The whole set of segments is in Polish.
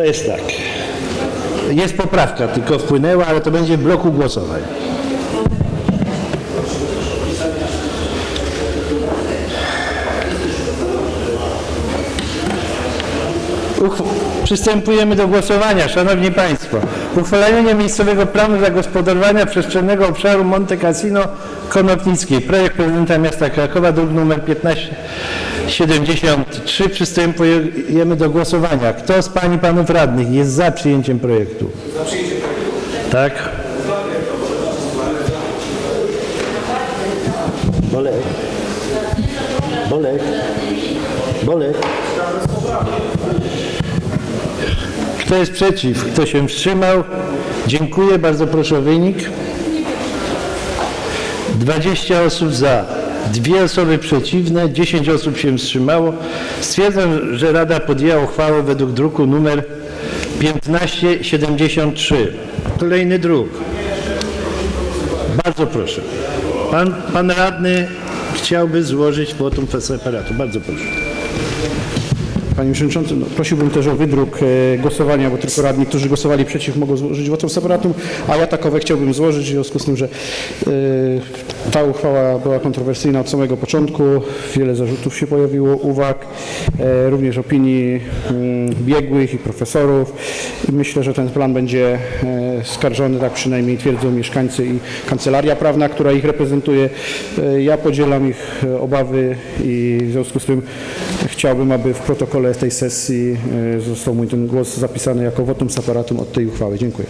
To jest tak. Jest poprawka, tylko wpłynęła, ale to będzie w bloku głosowań. Przystępujemy do głosowania. Szanowni Państwo, uchwalenie miejscowego planu zagospodarowania przestrzennego obszaru Monte Cassino Konopnickiej. Projekt prezydenta miasta Krakowa, druk nr 1573. Przystępujemy do głosowania. Kto z Pań i Panów Radnych jest za przyjęciem projektu? Za przyjęciem projektu. Tak. Bolek. Bolek. Bolek. Kto jest przeciw? Kto się wstrzymał? Dziękuję. Bardzo proszę o wynik. 20 osób za, dwie osoby przeciwne, 10 osób się wstrzymało. Stwierdzam, że Rada podjęła uchwałę według druku numer 1573. Kolejny druk. Bardzo proszę. Pan, pan radny chciałby złożyć wotum separatu. Bardzo proszę. Panie Przewodniczący, no, prosiłbym też o wydruk e, głosowania, bo tylko radni, którzy głosowali przeciw mogą złożyć wotum separatum, a ja takowe chciałbym złożyć w związku z tym, że e, ta uchwała była kontrowersyjna od samego początku, wiele zarzutów się pojawiło, uwag, e, również opinii mm, biegłych i profesorów myślę, że ten plan będzie e, skarżony, tak przynajmniej twierdzą mieszkańcy i kancelaria prawna, która ich reprezentuje. E, Ja podzielam ich obawy i w związku z tym chciałbym, aby w protokole tej sesji został mój ten głos zapisany jako wotum separatum od tej uchwały. Dziękuję.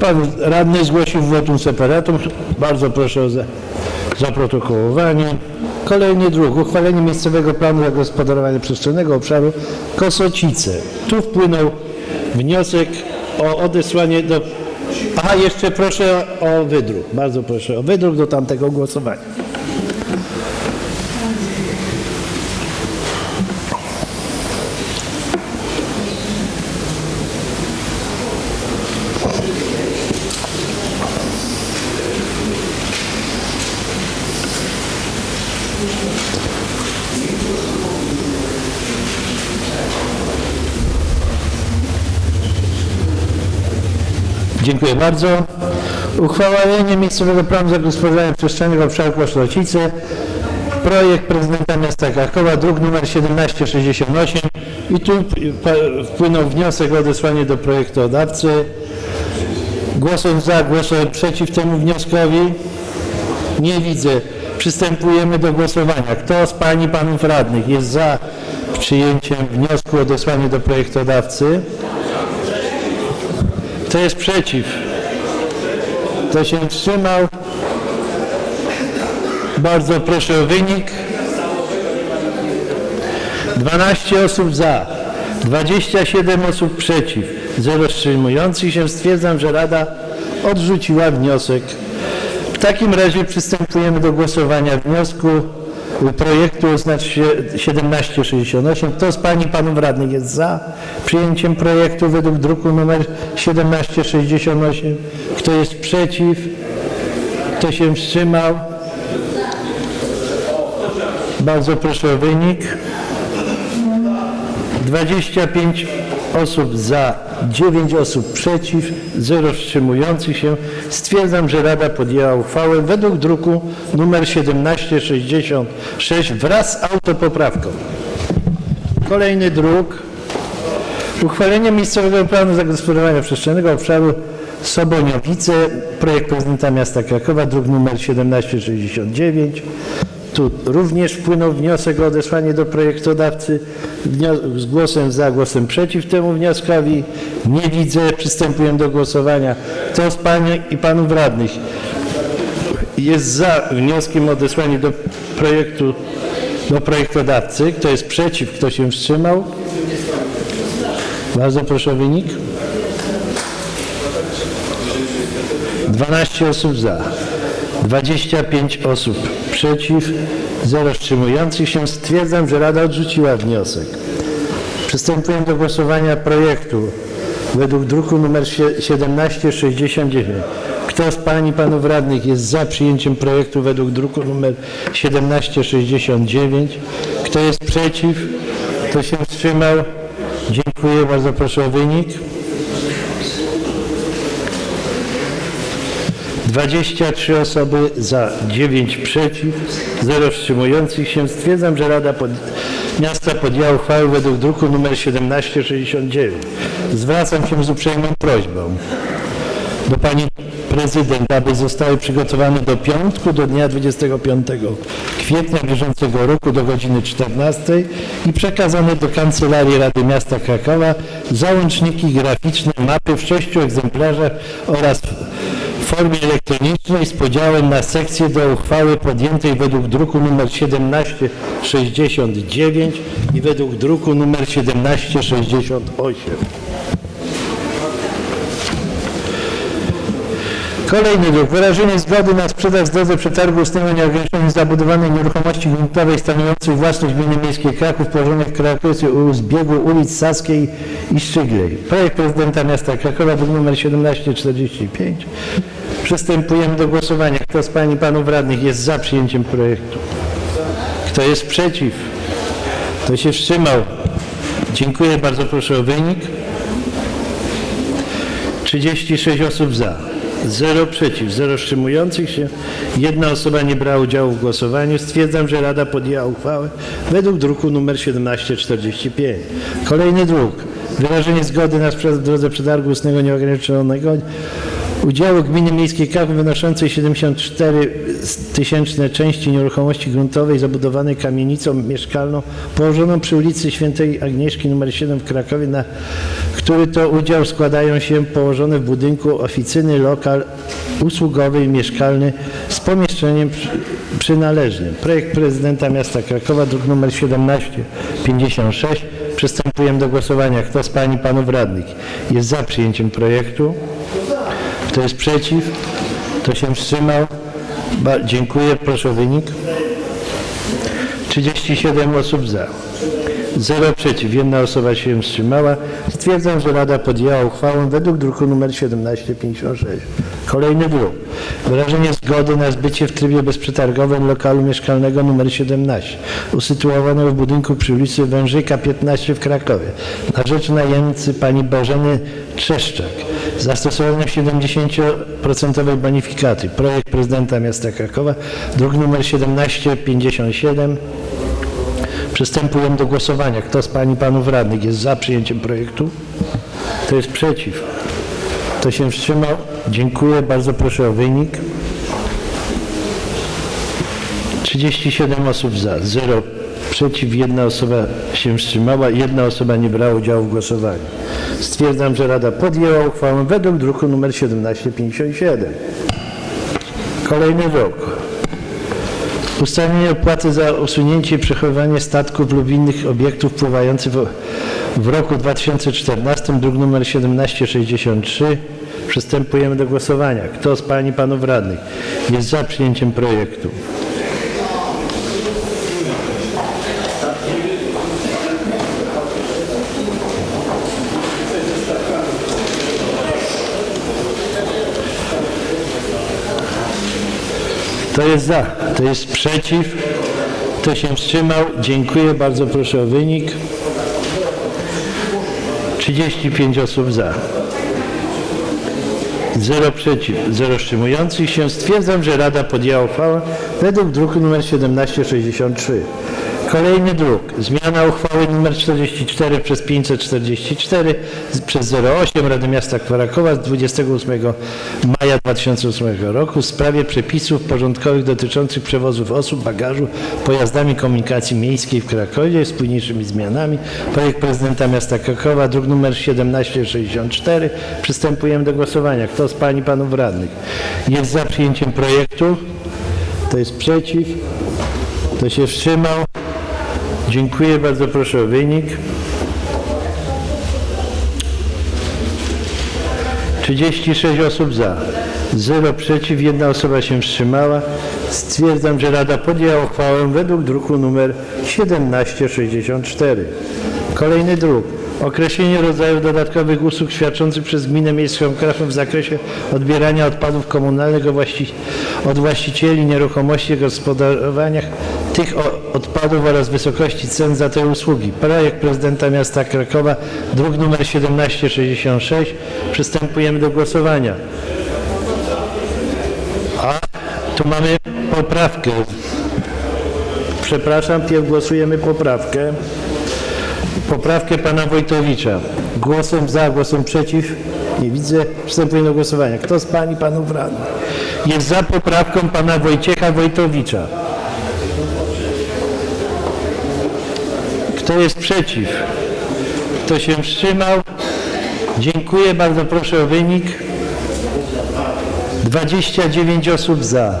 Pan radny zgłosił wotum separatum. Bardzo proszę o za, zaprotokołowanie. Kolejny druk. Uchwalenie miejscowego planu zagospodarowania przestrzennego obszaru Kosocice. Tu wpłynął wniosek o odesłanie do... Aha, jeszcze proszę o wydruk. Bardzo proszę o wydruk do tamtego głosowania. Dziękuję bardzo. Uchwalenie miejscowego planu zagospodarowania przestrzennego obszaru Koszlocice. Projekt prezydenta miasta Krakowa, druk nr 1768 i tu wpłynął wniosek o odesłanie do projektodawcy. Głosem za, głosem przeciw temu wnioskowi? Nie widzę. Przystępujemy do głosowania. Kto z Pań i Panów Radnych jest za przyjęciem wniosku o odesłanie do projektodawcy? Kto jest przeciw? Kto się wstrzymał? Bardzo proszę o wynik. 12 osób za, 27 osób przeciw, 0 wstrzymujących się. Stwierdzam, że Rada odrzuciła wniosek. W takim razie przystępujemy do głosowania wniosku projektu oznacz się 1768. Kto z Pani Panów Radnych jest za przyjęciem projektu według druku nr 1768? Kto jest przeciw? Kto się wstrzymał? Bardzo proszę o wynik. 25 osób za, 9 osób przeciw, 0 wstrzymujących się. Stwierdzam, że Rada podjęła uchwałę według druku nr 1766 wraz z autopoprawką. Kolejny druk. Uchwalenie miejscowego planu zagospodarowania przestrzennego obszaru Soboniowice, projekt prezydenta miasta Krakowa, druk nr 1769. Tu również wpłynął wniosek o odesłanie do projektodawcy z głosem za, głosem przeciw temu wnioskowi. Nie widzę. Przystępujemy do głosowania. Kto z Pań i Panów Radnych jest za wnioskiem o odesłanie do projektu do projektodawcy? Kto jest przeciw? Kto się wstrzymał? Bardzo proszę o wynik. 12 osób za, 25 osób przeciw, 0 wstrzymujących się. Stwierdzam, że Rada odrzuciła wniosek. Przystępujemy do głosowania projektu według druku nr 1769. Kto z Pań i Panów Radnych jest za przyjęciem projektu według druku nr 1769? Kto jest przeciw? Kto się wstrzymał? Dziękuję, bardzo proszę o wynik. 23 osoby za, 9 przeciw, 0 wstrzymujących się. Stwierdzam, że Rada pod... Miasta podjęła uchwałę według druku nr 1769. Zwracam się z uprzejmą prośbą do Pani Prezydent, aby zostały przygotowane do piątku, do dnia 25 kwietnia bieżącego roku do godziny 14 i przekazane do Kancelarii Rady Miasta Krakowa załączniki graficzne, mapy w sześciu egzemplarzach oraz formie elektronicznej z podziałem na sekcje do uchwały podjętej według druku nr 1769 i według druku nr 1768. Kolejny druk. Wyrażenie zgody na sprzedaż w drodze przetargu ustnego nieograniczonej zabudowanej nieruchomości gruntowej stanowiącej własność gminy miejskiej Kraków położonej w Krakowie u zbiegu ulic Saskiej i Szczyglej. Projekt prezydenta miasta Krakowa druk nr 1745. Przystępujemy do głosowania. Kto z Pań i Panów Radnych jest za przyjęciem projektu? Kto jest przeciw? Kto się wstrzymał? Dziękuję. Bardzo proszę o wynik. 36 osób za, 0 przeciw, 0 wstrzymujących się, jedna osoba nie brała udziału w głosowaniu. Stwierdzam, że Rada podjęła uchwałę według druku nr 1745. Kolejny druk. Wyrażenie zgody na w drodze przetargu ustnego nieograniczonego udziału gminy miejskiej Kraków wynoszącej 74 tysięczne części nieruchomości gruntowej zabudowanej kamienicą mieszkalną położoną przy ulicy Świętej Agnieszki nr 7 w Krakowie, na który to udział składają się położone w budynku oficyny, lokal usługowy i mieszkalny z pomieszczeniem przy- przynależnym. Projekt prezydenta miasta Krakowa, druk nr 1756. Przystępujemy do głosowania. Kto z Pań i Panów Radnych jest za przyjęciem projektu? Kto jest przeciw? Kto się wstrzymał? Ba- dziękuję. Proszę o wynik. 37 osób za. 0 przeciw. Jedna osoba się wstrzymała. Stwierdzam, że Rada podjęła uchwałę według druku nr 1756. Kolejny druk. Wyrażenie zgody na zbycie w trybie bezprzetargowym lokalu mieszkalnego nr 17 usytuowanego w budynku przy ulicy Wężyka 15 w Krakowie na rzecz najemcy pani Bożeny Trzeszczak z zastosowaniem 70% bonifikaty. Projekt prezydenta miasta Krakowa, druk nr 1757. Przystępujemy do głosowania. Kto z Pań i Panów Radnych jest za przyjęciem projektu? Kto jest przeciw? Kto się wstrzymał? Dziękuję. Bardzo proszę o wynik. 37 osób za, 0 przeciw, jedna osoba się wstrzymała, jedna osoba nie brała udziału w głosowaniu. Stwierdzam, że Rada podjęła uchwałę według druku nr 1757. Kolejny druk. Ustalenie opłaty za usunięcie i przechowywanie statków lub innych obiektów pływających w, w roku 2014, druk nr 1763. Przystępujemy do głosowania. Kto z Pań i Panów Radnych jest za przyjęciem projektu? Kto jest za? Kto jest przeciw? Kto się wstrzymał? Dziękuję. Bardzo proszę o wynik. 35 osób za. 0 przeciw, 0 wstrzymujących się. Stwierdzam, że Rada podjęła uchwałę według druku nr 1763. Kolejny druk. Zmiana uchwały nr 44 przez 544 z- przez 08 Rady Miasta Krakowa z 28 maja 2008 roku w sprawie przepisów porządkowych dotyczących przewozów osób, bagażu pojazdami komunikacji miejskiej w Krakowie z późniejszymi zmianami. Projekt prezydenta miasta Krakowa, druk nr 1764. Przystępujemy do głosowania. Kto z Pań i Panów Radnych jest za przyjęciem projektu? Kto jest przeciw? Kto się wstrzymał? Dziękuję. Bardzo proszę o wynik. 36 osób za, 0 przeciw, jedna osoba się wstrzymała. Stwierdzam, że Rada podjęła uchwałę według druku nr 1764. Kolejny druk. Określenie rodzajów dodatkowych usług świadczących przez gminę miejską Kraków w zakresie odbierania odpadów komunalnych od właści- od właścicieli nieruchomości i gospodarowania tych odpadów oraz wysokości cen za te usługi. Projekt prezydenta miasta Krakowa, druk nr 1766. Przystępujemy do głosowania. A tu mamy poprawkę. Przepraszam, pierw głosujemy poprawkę. Poprawkę pana Wojtowicza. Głosem za, głosem przeciw. Nie widzę. Przystępujemy do głosowania. Kto z pań i panów radnych jest za poprawką pana Wojciecha Wojtowicza? Kto jest przeciw? Kto się wstrzymał? Dziękuję. Bardzo proszę o wynik. 29 osób za,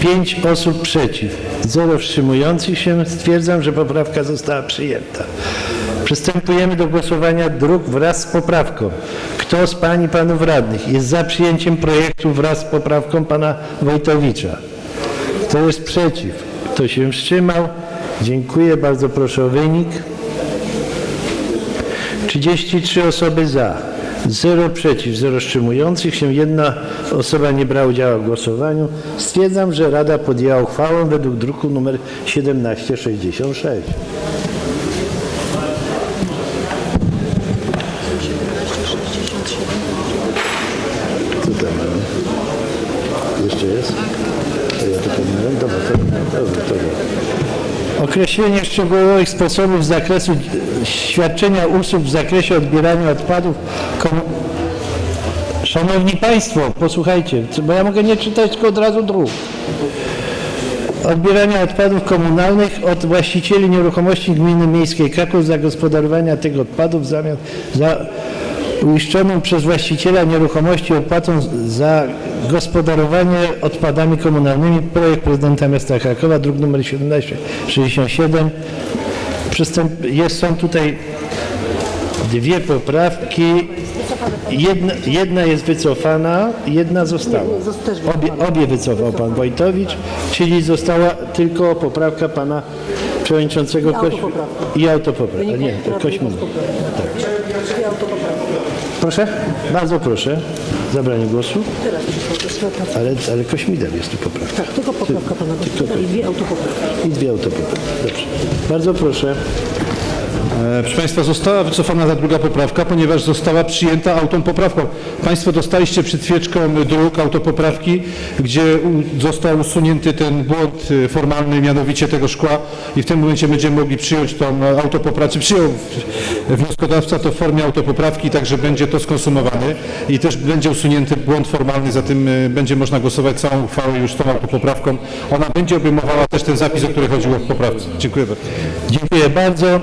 5 osób przeciw, 0 wstrzymujących się. Stwierdzam, że poprawka została przyjęta. Przystępujemy do głosowania druk wraz z poprawką. Kto z pań i panów radnych jest za przyjęciem projektu wraz z poprawką pana Wojtowicza? Kto jest przeciw? Kto się wstrzymał? Dziękuję. Bardzo proszę o wynik. 33 osoby za, 0 przeciw, 0 wstrzymujących się, jedna osoba nie brała udziału w głosowaniu. Stwierdzam, że Rada podjęła uchwałę według druku nr 1766. Co tam mamy? Jeszcze jest? To ja to pominąłem? Dobra, to, dobra, dobra. Określenie szczegółowych sposobów zakresu świadczenia usług w zakresie odbierania odpadów. Szanowni Państwo, posłuchajcie, bo ja mogę nie czytać tylko od razu dróg. Odbierania odpadów komunalnych od właścicieli nieruchomości gminy miejskiej Kraków zagospodarowania tych odpadów w zamian za uiszczoną przez właściciela nieruchomości opłatą za gospodarowanie odpadami komunalnymi. Projekt prezydenta miasta Krakowa, druk nr 1767. Przystęp, jest, są tutaj dwie poprawki. Jedna, jedna jest wycofana, jedna została. Obie, obie wycofał pan Wojtowicz, czyli została tylko poprawka pana przewodniczącego Kośmi i autopoprawka. Nie, to Kośmina. Proszę? Bardzo proszę. Zabranie głosu. Ale, ale Kośmidel jest tu poprawka. Tak, tylko poprawka pana Kościuszka i dwie autopoprawki. I dwie autopoprawki. Dobrze. Bardzo proszę. E, Proszę Państwa, została wycofana ta druga poprawka, ponieważ została przyjęta autopoprawką. Państwo dostaliście przed chwileczką druk autopoprawki, gdzie został usunięty ten błąd e, formalny, mianowicie tego szkła i w tym momencie będziemy mogli przyjąć tą autopoprawkę, przyjął wnioskodawca to w formie autopoprawki, także będzie to skonsumowane i też będzie usunięty błąd formalny, zatem e, będzie można głosować całą uchwałę już tą autopoprawką. Ona będzie obejmowała też ten zapis, o który chodziło w poprawce. Dziękuję bardzo. Dziękuję bardzo.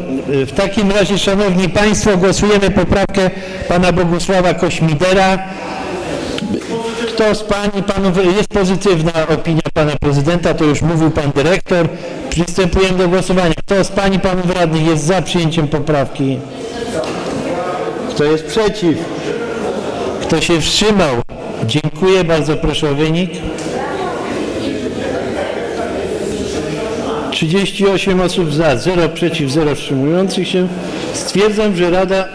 Takim razie, Szanowni Państwo, głosujemy poprawkę pana Bogusława Kośmidera. Kto z Pań i Panów, jest pozytywna opinia Pana Prezydenta, to już mówił Pan Dyrektor. Przystępujemy do głosowania. Kto z Pań i Panów Radnych jest za przyjęciem poprawki? Kto jest przeciw? Kto się wstrzymał? Dziękuję. Bardzo proszę o wynik. 38 osób za, 0 przeciw, 0 wstrzymujących się. Stwierdzam, że Rada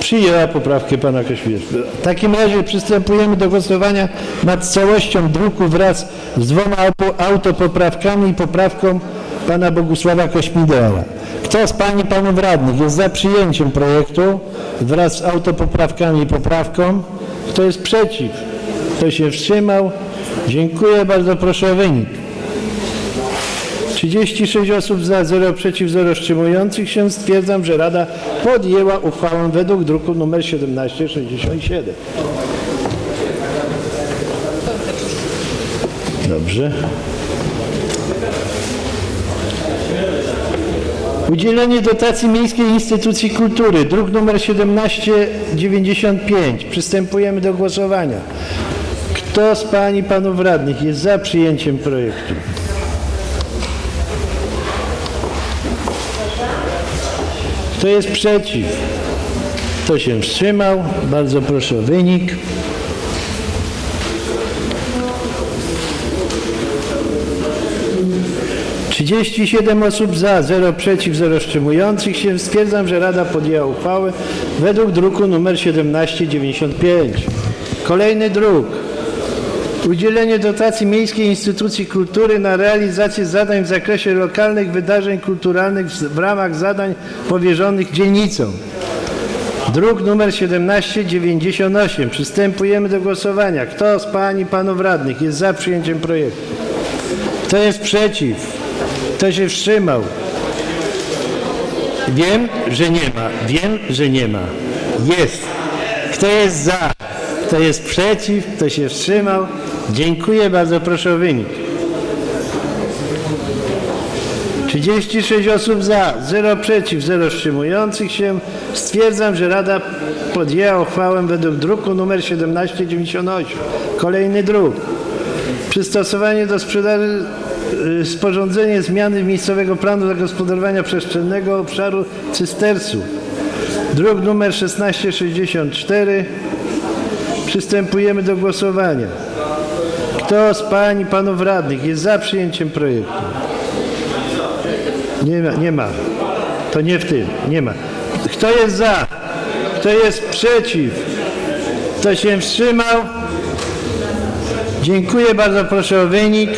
przyjęła poprawkę pana Kośmiewskiego. W takim razie przystępujemy do głosowania nad całością druku wraz z dwoma auto- autopoprawkami i poprawką pana Bogusława Kośmidera. Kto z pań i panów radnych jest za przyjęciem projektu wraz z autopoprawkami i poprawką? Kto jest przeciw? Kto się wstrzymał? Dziękuję. Bardzo proszę o wynik. 36 osób za, 0 przeciw, 0 wstrzymujących się. Stwierdzam, że Rada podjęła uchwałę według druku nr 1767. Dobrze. Udzielenie dotacji Miejskiej Instytucji Kultury, druk nr 1795. Przystępujemy do głosowania. Kto z Pań i Panów Radnych jest za przyjęciem projektu? Kto jest przeciw? Kto się wstrzymał? Bardzo proszę o wynik. 37 osób za, 0 przeciw, 0 wstrzymujących się. Stwierdzam, że Rada podjęła uchwałę według druku nr 1795. Kolejny druk. Udzielenie dotacji Miejskiej Instytucji Kultury na realizację zadań w zakresie lokalnych wydarzeń kulturalnych w ramach zadań powierzonych dzielnicom. Druk nr 1798. Przystępujemy do głosowania. Kto z Pań i Panów Radnych jest za przyjęciem projektu? Kto jest przeciw? Kto się wstrzymał? Wiem, że nie ma. Wiem, że nie ma. Jest. Kto jest za? Kto jest przeciw? Kto się wstrzymał? Dziękuję bardzo. Proszę o wynik. 36 osób za, 0 przeciw, 0 wstrzymujących się. Stwierdzam, że Rada podjęła uchwałę według druku nr 1798. Kolejny druk. Przystosowanie do sprzedaży y, sporządzenie zmiany miejscowego planu zagospodarowania przestrzennego obszaru cystersów. Druk nr 1664. Przystępujemy do głosowania. Kto z Pań i Panów Radnych jest za przyjęciem projektu? Nie ma, nie ma. To nie w tym, nie ma. Kto jest za? Kto jest przeciw? Kto się wstrzymał? Dziękuję bardzo, proszę o wynik.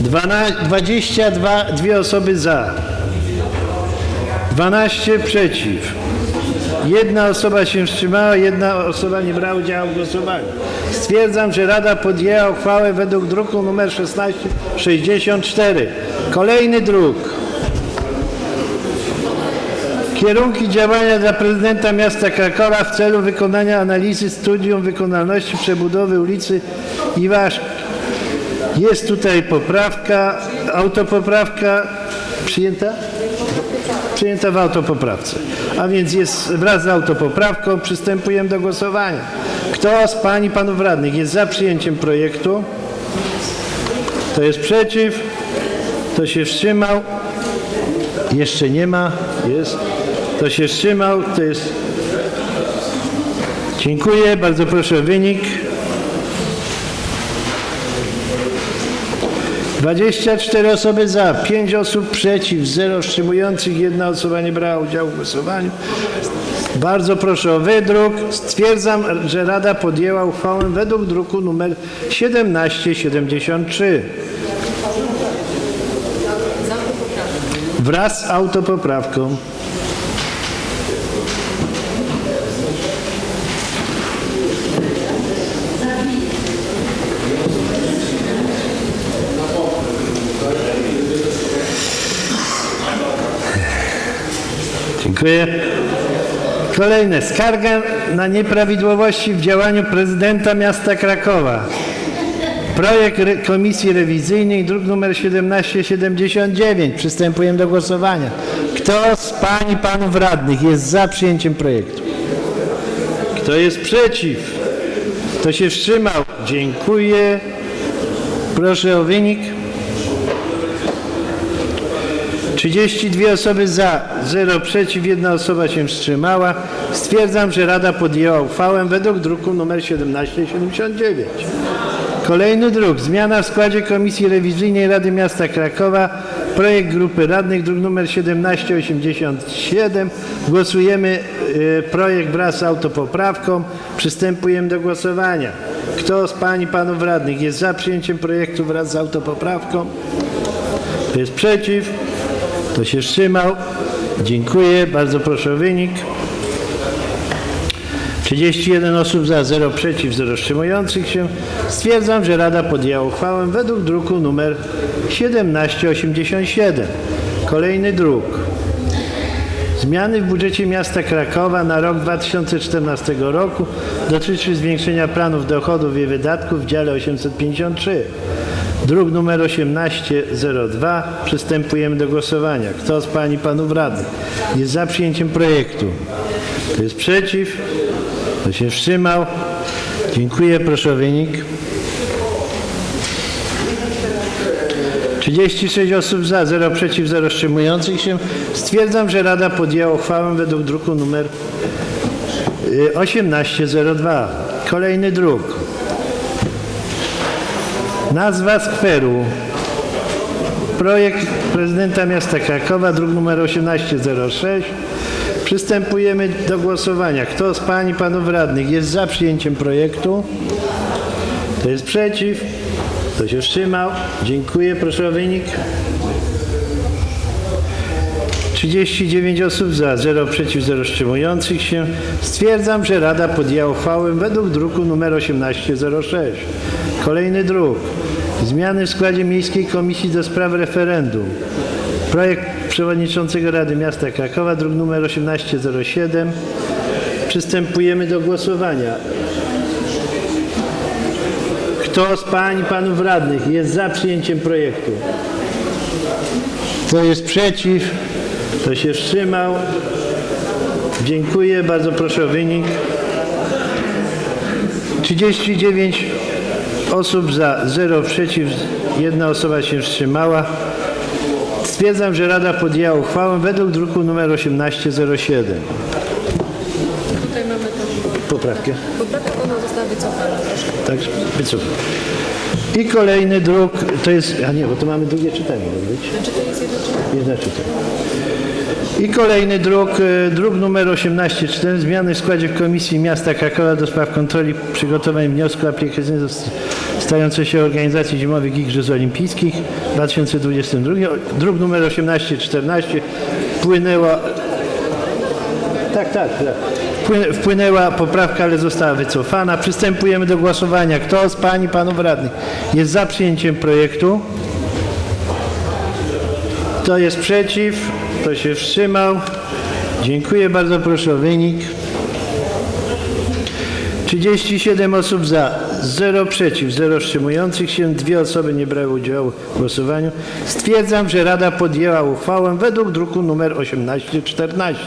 12, 22 dwie osoby za. 12 przeciw. Jedna osoba się wstrzymała, jedna osoba nie brała udziału w głosowaniu. Stwierdzam, że Rada podjęła uchwałę według druku nr 1664. Kolejny druk. Kierunki działania dla prezydenta miasta Krakowa w celu wykonania analizy studium wykonalności przebudowy ulicy Iwaszki. Jest tutaj poprawka, autopoprawka przyjęta? Przyjęta w autopoprawce. A więc jest wraz z autopoprawką przystępujemy do głosowania. Kto z Pań i Panów Radnych jest za przyjęciem projektu? Kto jest przeciw? Kto się wstrzymał? Jeszcze nie ma. Jest. Kto się wstrzymał? To jest. Dziękuję. Bardzo proszę o wynik. 24 osoby za, 5 osób przeciw, 0 wstrzymujących, jedna osoba nie brała udziału w głosowaniu. Bardzo proszę o wydruk. Stwierdzam, że Rada podjęła uchwałę według druku nr 1773. Wraz z autopoprawką. Dziękuję. Kolejne. Skarga na nieprawidłowości w działaniu prezydenta miasta Krakowa. Projekt Komisji Rewizyjnej, druk nr 1779. Przystępujemy do głosowania. Kto z Pań i Panów Radnych jest za przyjęciem projektu? Kto jest przeciw? Kto się wstrzymał? Dziękuję. Proszę o wynik. 32 osoby za, 0 przeciw, jedna osoba się wstrzymała. Stwierdzam, że Rada podjęła uchwałę według druku nr 1779. Kolejny druk. Zmiana w składzie Komisji Rewizyjnej Rady Miasta Krakowa. Projekt grupy radnych, druk nr 1787. Głosujemy y, projekt wraz z autopoprawką. Przystępujemy do głosowania. Kto z Pań i Panów Radnych jest za przyjęciem projektu wraz z autopoprawką? Kto jest przeciw? Kto się wstrzymał? Dziękuję. Bardzo proszę o wynik. 31 osób za, 0 przeciw, 0 wstrzymujących się. Stwierdzam, że Rada podjęła uchwałę według druku nr 1787. Kolejny druk. Zmiany w budżecie miasta Krakowa na rok 2014 roku dotyczy zwiększenia planów dochodów i wydatków w dziale 853. Druk numer 1802. Przystępujemy do głosowania. Kto z Pań i Panów Radnych jest za przyjęciem projektu? Kto jest przeciw? Kto się wstrzymał? Dziękuję. Proszę o wynik. 36 osób za, 0 przeciw, 0 wstrzymujących się. Stwierdzam, że Rada podjęła uchwałę według druku numer y, 1802. Kolejny druk. Nazwa skweru. Projekt prezydenta miasta Krakowa, druk nr 1806. Przystępujemy do głosowania. Kto z pań i panów radnych jest za przyjęciem projektu? Kto jest przeciw? Kto się wstrzymał? Dziękuję. Proszę o wynik. 39 osób za, 0 przeciw, 0 wstrzymujących się. Stwierdzam, że Rada podjęła uchwałę według druku nr 1806. Kolejny druk. Zmiany w składzie Miejskiej Komisji do Spraw Referendum. Projekt Przewodniczącego Rady Miasta Krakowa, druk nr 1807. Przystępujemy do głosowania. Kto z pań i panów radnych jest za przyjęciem projektu? Kto jest przeciw? Kto się wstrzymał? Dziękuję. Bardzo proszę o wynik. 39 osób za, 0 przeciw, jedna osoba się wstrzymała. Stwierdzam, że Rada podjęła uchwałę według druku nr 1807. Tutaj mamy tą Poprawkę. poprawkę, ona została wycofana. Tak, wycofam. I kolejny druk, to jest, a nie, bo to mamy drugie czytanie, ma być. Czy to jest jedno czy Nie znaczy to. I kolejny druk, e, druk numer 18.4. Zmiany w składzie Komisji Miasta Krakowa do spraw kontroli przygotowań wniosku aplikacyjnego stającej się organizacji Zimowych Igrzysk Olimpijskich 2022. Druk numer 18.14 wpłynęła... Tak, tak, tak. Wpły- Wpłynęła poprawka, ale została wycofana. Przystępujemy do głosowania. Kto z Pań i Panów Radnych jest za przyjęciem projektu? Kto jest przeciw? Kto się wstrzymał? Dziękuję bardzo. Proszę o wynik. 37 osób za, 0 przeciw, 0 wstrzymujących się, dwie osoby nie brały udziału w głosowaniu. Stwierdzam, że Rada podjęła uchwałę według druku nr 1814.